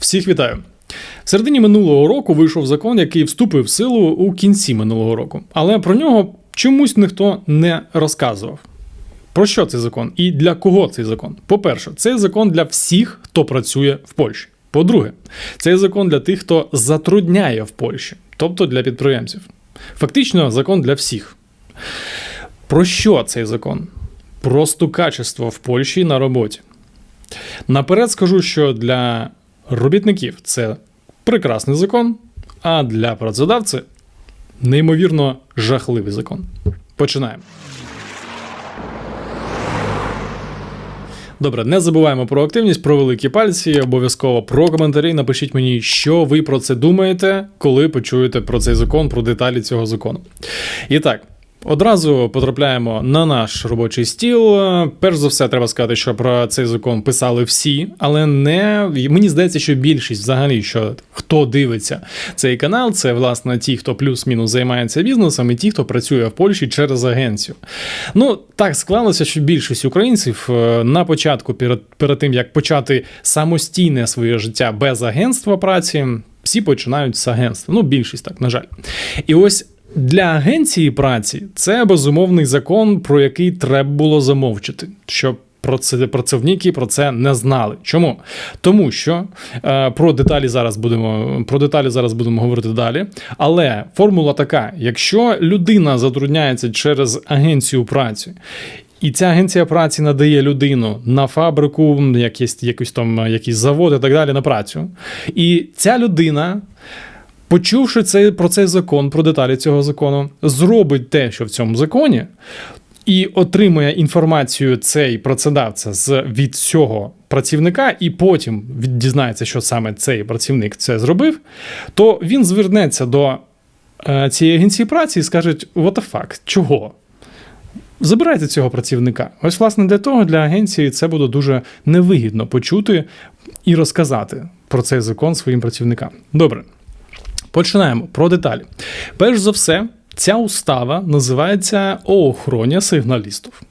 Всіх вітаю! В середині минулого року вийшов закон, який вступив в силу у кінці минулого року, але про нього чомусь ніхто не розказував. Про що цей закон і для кого цей закон? По-перше, цей закон для всіх, хто працює в Польщі. По-друге, цей закон для тих, хто затрудняє в Польщі, тобто для підприємців. Фактично, закон для всіх. Про що цей закон? Про стукачество в Польщі на роботі. Наперед скажу, що для робітників це прекрасний закон, а для працедавців неймовірно жахливий закон. Починаємо. Добре, не забуваємо про активність, про великі пальці, обов'язково про коментарі. Напишіть мені, що ви про це думаєте, коли почуєте про цей закон, про деталі цього закону. І так. Одразу потрапляємо на наш робочий стіл. Перш за все, треба сказати, що про цей закон писали всі, але не мені здається, що більшість взагалі, що хто дивиться цей канал, це власне ті, хто плюс-мінус займається бізнесом, і ті, хто працює в Польщі через агенцію. Ну так склалося, що більшість українців е, на початку, перед, перед тим як почати самостійне своє життя без агентства праці, всі починають з агентства. Ну, більшість так, на жаль. І ось. Для агенції праці це безумовний закон, про який треба було замовчити, щоб працівники про це не знали. Чому? Тому що е, про деталі зараз будемо про деталі зараз будемо говорити далі. Але формула така: якщо людина затрудняється через агенцію праці. І ця агенція праці надає людину на фабрику, якісь, якісь там якісь заводи і так далі на працю. І ця людина почувши цей, про цей закон, про деталі цього закону, зробить те, що в цьому законі, і отримує інформацію цей працедавця з від цього працівника, і потім дізнається, що саме цей працівник це зробив, то він звернеться до е, цієї агенції праці і скаже: what the fuck, чого? Забирайте цього працівника. Ось, власне, для того для агенції це буде дуже невигідно почути і розказати про цей закон своїм працівникам. Добре. Починаємо про деталі. Перш за все, ця устава називається о охороні сигналістів.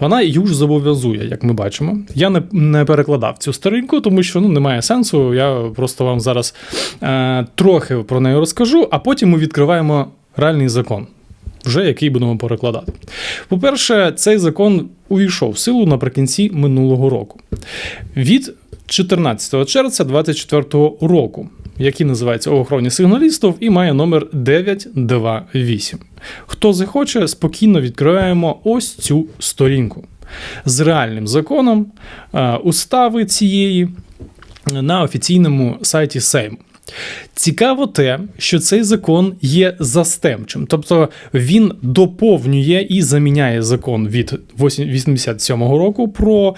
Вона юж зобов'язує, як ми бачимо. Я не не перекладав цю старинку, тому що ну, немає сенсу. Я просто вам зараз е, трохи про неї розкажу, а потім ми відкриваємо реальний закон. Вже який будемо перекладати. По-перше, цей закон увійшов в силу наприкінці минулого року. Від 14 червня 2024 року який називається «О охороні сигналістів і має номер 928. Хто захоче, спокійно відкриваємо ось цю сторінку з реальним законом е, устави цієї на офіційному сайті Сейм. Цікаво те, що цей закон є застемчим, тобто він доповнює і заміняє закон від 87-го року про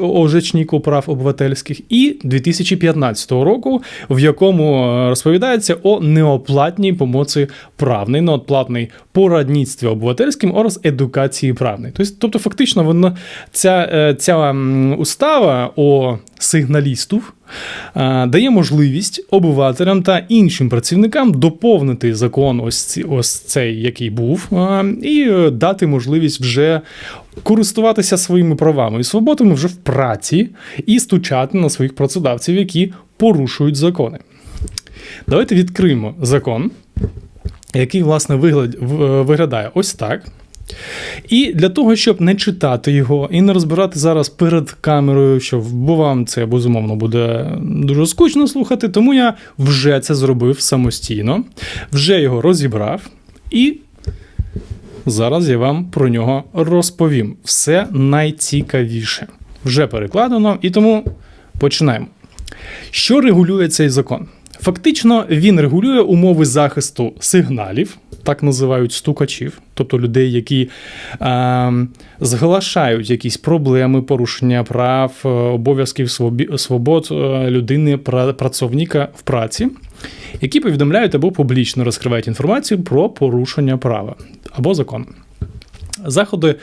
ожечніку прав обивательських і 2015 року, в якому е, розповідається о неоплатній помоці правної, неоплатній порадництві обивательським ораз едукації правної. Тобто, фактично, вона ця, е, ця устава о сигналістів дає можливість обивателям та іншим працівникам доповнити закон, ось ось цей, який був, і е, дати можливість вже користуватися своїми правами і свободами вже в праці і стучати на своїх працедавців, які порушують закони. Давайте відкриємо закон, який, власне, виглядає ось так. І для того, щоб не читати його і не розбирати зараз перед камерою, що бо вам це безумовно буде дуже скучно слухати, тому я вже це зробив самостійно, вже його розібрав і. Зараз я вам про нього розповім. Все найцікавіше. Вже перекладено, і тому починаємо. Що регулює цей закон? Фактично, він регулює умови захисту сигналів, так називають стукачів, тобто людей, які е, зглашають якісь проблеми, порушення прав, е, обов'язків свобод е, людини, працівника в праці, які повідомляють або публічно розкривають інформацію про порушення права або закону. Заходи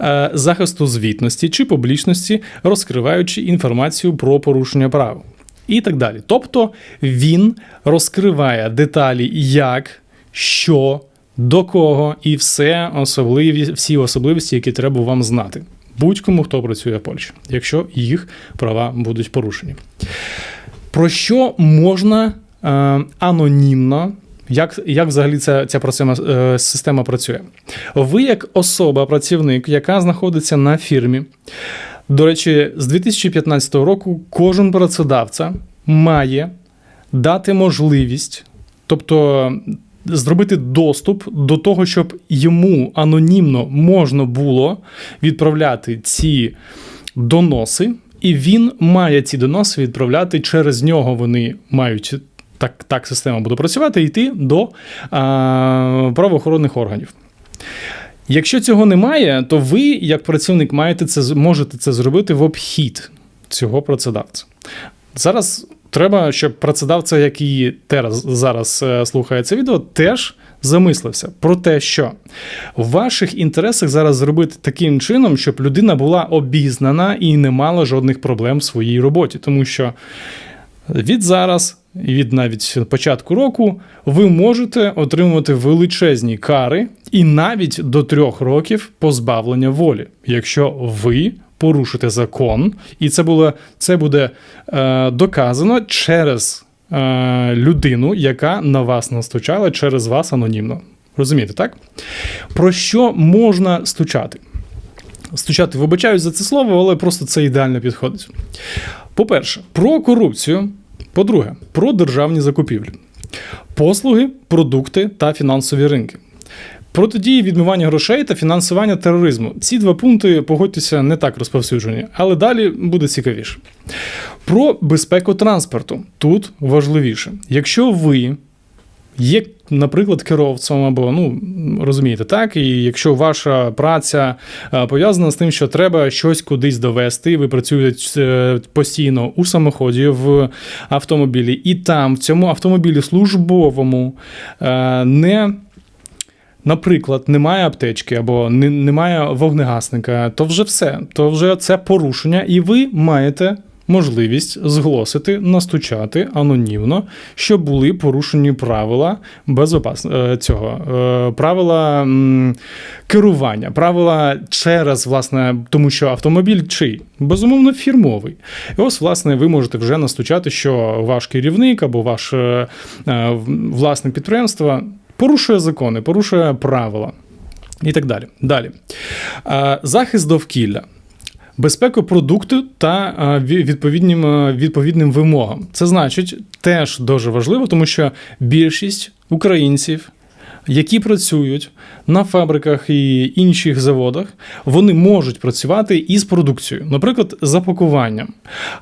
е, захисту звітності чи публічності, розкриваючи інформацію про порушення прав. І так далі. Тобто він розкриває деталі, як, що, до кого і все особливі, всі особливості, які треба вам знати. Будь-кому, хто працює в Польщі, якщо їх права будуть порушені. Про що можна е, анонімно? Як як взагалі ця ця процема, е, система працює? Ви, як особа, працівник, яка знаходиться на фірмі, до речі, з 2015 року кожен працедавця має дати можливість, тобто зробити доступ до того, щоб йому анонімно можна було відправляти ці доноси, і він має ці доноси відправляти через нього. Вони мають. Так, так система буде працювати, йти до а, правоохоронних органів. Якщо цього немає, то ви, як працівник, маєте це можете це зробити в обхід цього працедавця. Зараз треба, щоб працедавця, який зараз, зараз е, слухає це відео, теж замислився про те, що в ваших інтересах зараз зробити таким чином, щоб людина була обізнана і не мала жодних проблем в своїй роботі, тому що від зараз. І від навіть початку року ви можете отримувати величезні кари і навіть до трьох років позбавлення волі, якщо ви порушите закон, і це було це буде е, доказано через е, людину, яка на вас настучала через вас анонімно. Розумієте, так? Про що можна стучати? Стучати, вибачаюсь за це слово, але просто це ідеально підходить. По-перше, про корупцію. По-друге, про державні закупівлі, послуги, продукти та фінансові ринки. Протидії відмивання грошей та фінансування тероризму. Ці два пункти, погодьтеся, не так розповсюджені, але далі буде цікавіше. Про безпеку транспорту. Тут важливіше. Якщо ви є, наприклад, керовцем або, ну, розумієте, так, і якщо ваша праця пов'язана з тим, що треба щось кудись довести, ви працюєте е, постійно у самоході в автомобілі, і там, в цьому автомобілі службовому, е, не наприклад, немає аптечки або немає вогнегасника, то вже все, то вже це порушення, і ви маєте. Можливість зголосити, настучати анонімно, що були порушені правила безопас... Е, цього е, правила керування, правила через власне, тому що автомобіль чий безумовно фірмовий. І ось, власне, ви можете вже настучати, що ваш керівник або ваш е, власник підприємства порушує закони, порушує правила і так далі. Далі. Захист довкілля. Безпека продукту та відповідним відповідним вимогам. Це значить теж дуже важливо, тому що більшість українців які працюють на фабриках і інших заводах, вони можуть працювати із продукцією, наприклад, запакуванням,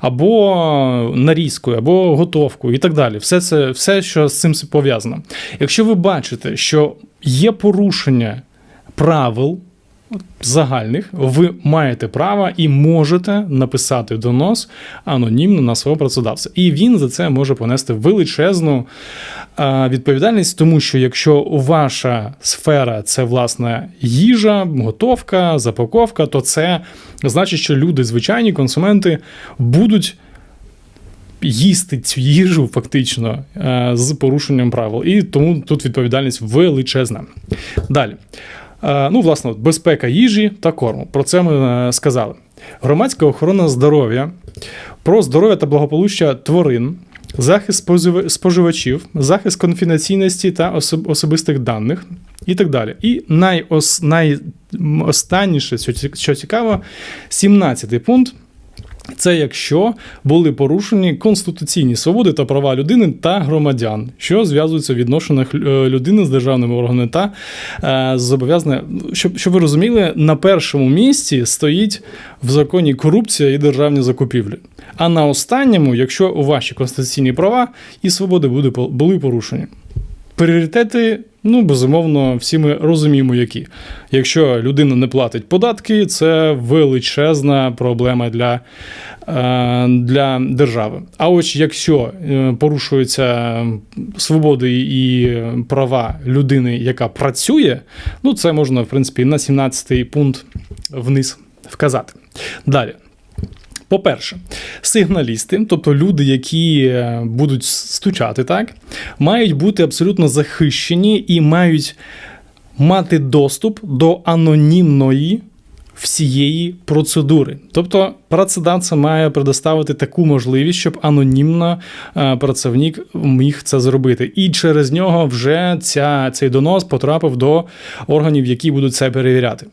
або нарізкою, або готовкою, і так далі. Все це, все, що з цим пов'язано. Якщо ви бачите, що є порушення правил загальних, ви маєте право і можете написати донос анонімно на свого працедавця. І він за це може понести величезну відповідальність, тому що якщо ваша сфера це власне їжа, готовка, запаковка, то це значить, що люди, звичайні консументи, будуть. Їсти цю їжу фактично з порушенням правил, і тому тут відповідальність величезна. Далі. Е, ну, власне, безпека їжі та корму. Про це ми е, сказали. Громадська охорона здоров'я, про здоров'я та благополуччя тварин, захист споживачів, захист конфіденційності та особистих даних і так далі. І найос, найостанніше, що цікаво, 17-й пункт. Це якщо були порушені конституційні свободи та права людини та громадян, що зв'язуються в відношеннях е, людини з державними органами та е, зобов'язане, щоб щоб ви розуміли, на першому місці стоїть в законі корупція і державні закупівлі. А на останньому, якщо ваші конституційні права і свободи були порушені. Пріоритети, ну безумовно, всі ми розуміємо, які. Якщо людина не платить податки, це величезна проблема для е, для держави. А ось якщо е, порушуються свободи і права людини, яка працює, ну це можна, в принципі, на 17-й пункт вниз вказати. Далі. По-перше, сигналісти, тобто люди, які е, будуть стучати, так, мають бути абсолютно захищені і мають мати доступ до анонімної всієї процедури. Тобто працедавця має предоставити таку можливість, щоб анонімно е, працівник міг це зробити. І через нього вже ця, цей донос потрапив до органів, які будуть це перевіряти.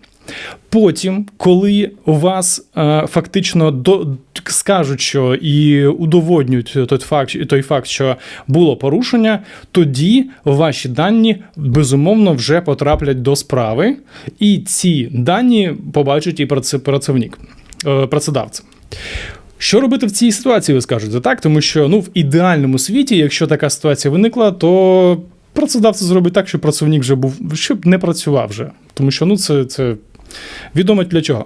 Потім, коли вас е, фактично до, скажуть, що і удоводнюють той факт, той факт, що було порушення, тоді ваші дані безумовно вже потраплять до справи, і ці дані побачить і праці- працівник, е, працедавця. Що робити в цій ситуації, ви скажете, так? Тому що ну, в ідеальному світі, якщо така ситуація виникла, то працедавця зробить так, щоб працівник вже був, щоб не працював вже. Тому що ну, це, це відомо для чого.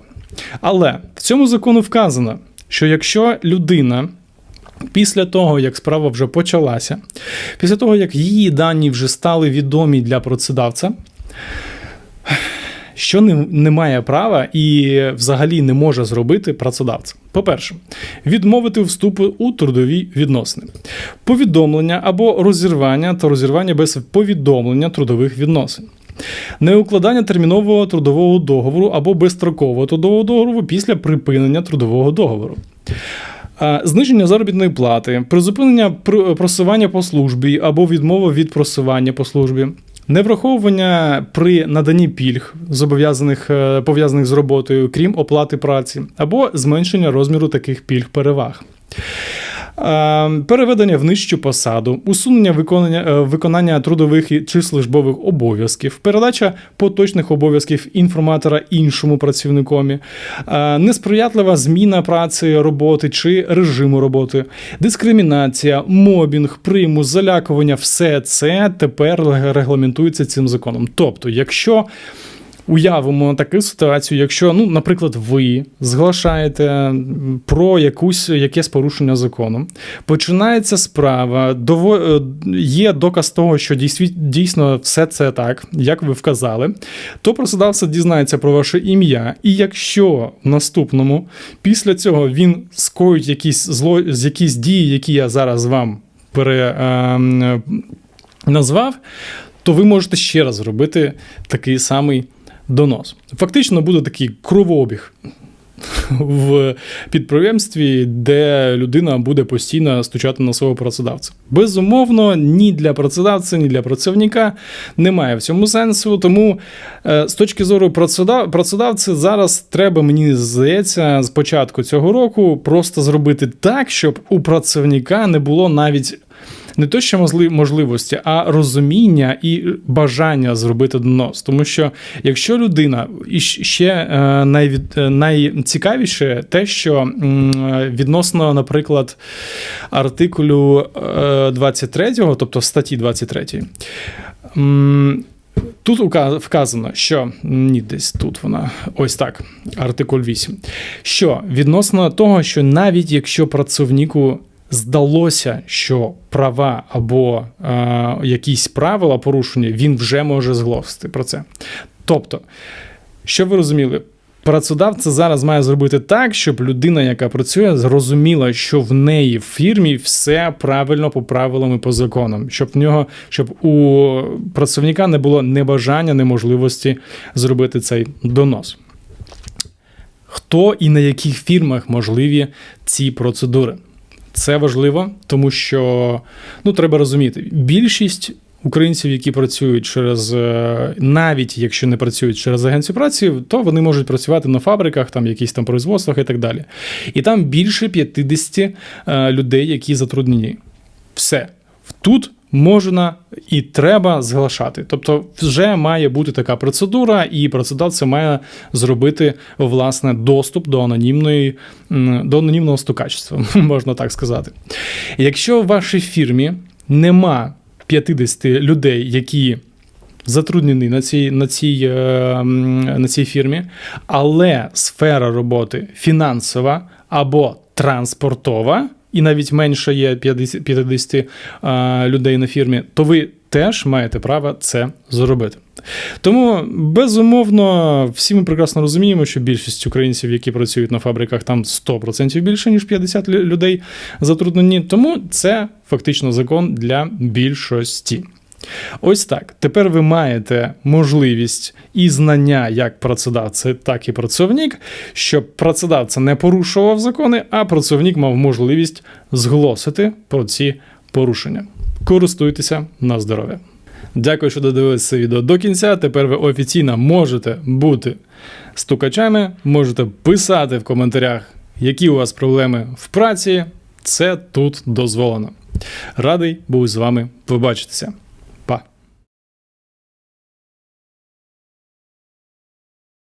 Але в цьому закону вказано, що якщо людина після того, як справа вже почалася, після того, як її дані вже стали відомі для працедавця, що не, не має права і взагалі не може зробити працедавця. По-перше, відмовити вступу у трудові відносини, повідомлення або розірвання та розірвання без повідомлення трудових відносин. Неукладання термінового трудового договору або безстрокового трудового договору після припинення трудового договору. Зниження заробітної плати, призупинення просування по службі або відмова від просування по службі, невраховування при наданні пільг, зобов'язаних е, пов'язаних з роботою, крім оплати праці, або зменшення розміру таких пільг переваг. Е, Переведення в нижчу посаду, усунення виконання, е, виконання трудових чи службових обов'язків, передача поточних обов'язків інформатора іншому працівникові, е, несприятлива зміна праці роботи чи режиму роботи, дискримінація, мобінг, примус, залякування все це тепер регламентується цим законом. Тобто, якщо Уявимо таку ситуацію, якщо, ну, наприклад, ви зглашаєте про якусь, якесь порушення закону, починається справа, дово, е, є доказ того, що дійсно все це так, як ви вказали, то просудавця дізнається про ваше ім'я. І якщо в наступному після цього він скоїть якісь зло, якісь дії, які я зараз вам пере, ем, назвав, то ви можете ще раз зробити такий самий донос. Фактично буде такий кровообіг в підприємстві, де людина буде постійно стучати на свого працедавця. Безумовно, ні для працедавця, ні для працівника немає в цьому сенсу. Тому е, з точки зору працедавця, зараз треба, мені здається, з початку цього року просто зробити так, щоб у працівника не було навіть не то, що можливості, а розуміння і бажання зробити донос. Тому що якщо людина і ще е, найвід, е, найцікавіше те, що е, відносно, наприклад, артикулю е, 23, тобто статті 23, Тут вказано, що ні, десь тут вона ось так, артикуль 8. Що відносно того, що навіть якщо працівнику здалося, що права або е, якісь правила порушення, він вже може зголосити про це. Тобто, що ви розуміли? Працедавця зараз має зробити так, щоб людина, яка працює, зрозуміла, що в неї в фірмі все правильно по правилам і по законам, щоб в нього, щоб у працівника не було небажання, неможливості зробити цей донос. Хто і на яких фірмах можливі ці процедури? Це важливо, тому що ну треба розуміти, більшість українців, які працюють через е, навіть якщо не працюють через агенцію праці, то вони можуть працювати на фабриках, там якісь там производствах і так далі. І там більше 50 е, людей, які затруднені. Все тут. Можна і треба зглашати. Тобто, вже має бути така процедура, і працедавця має зробити власне доступ до анонімної до анонімного стукачества, можна так сказати. Якщо в вашій фірмі нема 50 людей, які затруднені на цій, на цій, е, на цій фірмі, але сфера роботи фінансова або транспортова, і навіть менше є 50, 50 а, людей на фірмі, то ви теж маєте право це зробити. Тому, безумовно, всі ми прекрасно розуміємо, що більшість українців, які працюють на фабриках, там 100% більше, ніж 50 людей затруднені. Тому це фактично закон для більшості. Ось так. Тепер ви маєте можливість і знання як працедавця, так і працівник, щоб працедавця не порушував закони, а працівник мав можливість зголосити про ці порушення. Користуйтеся на здоров'я. Дякую, що додивилися це відео до кінця. Тепер ви офіційно можете бути стукачами, можете писати в коментарях, які у вас проблеми в праці. Це тут дозволено. Радий був з вами побачитися.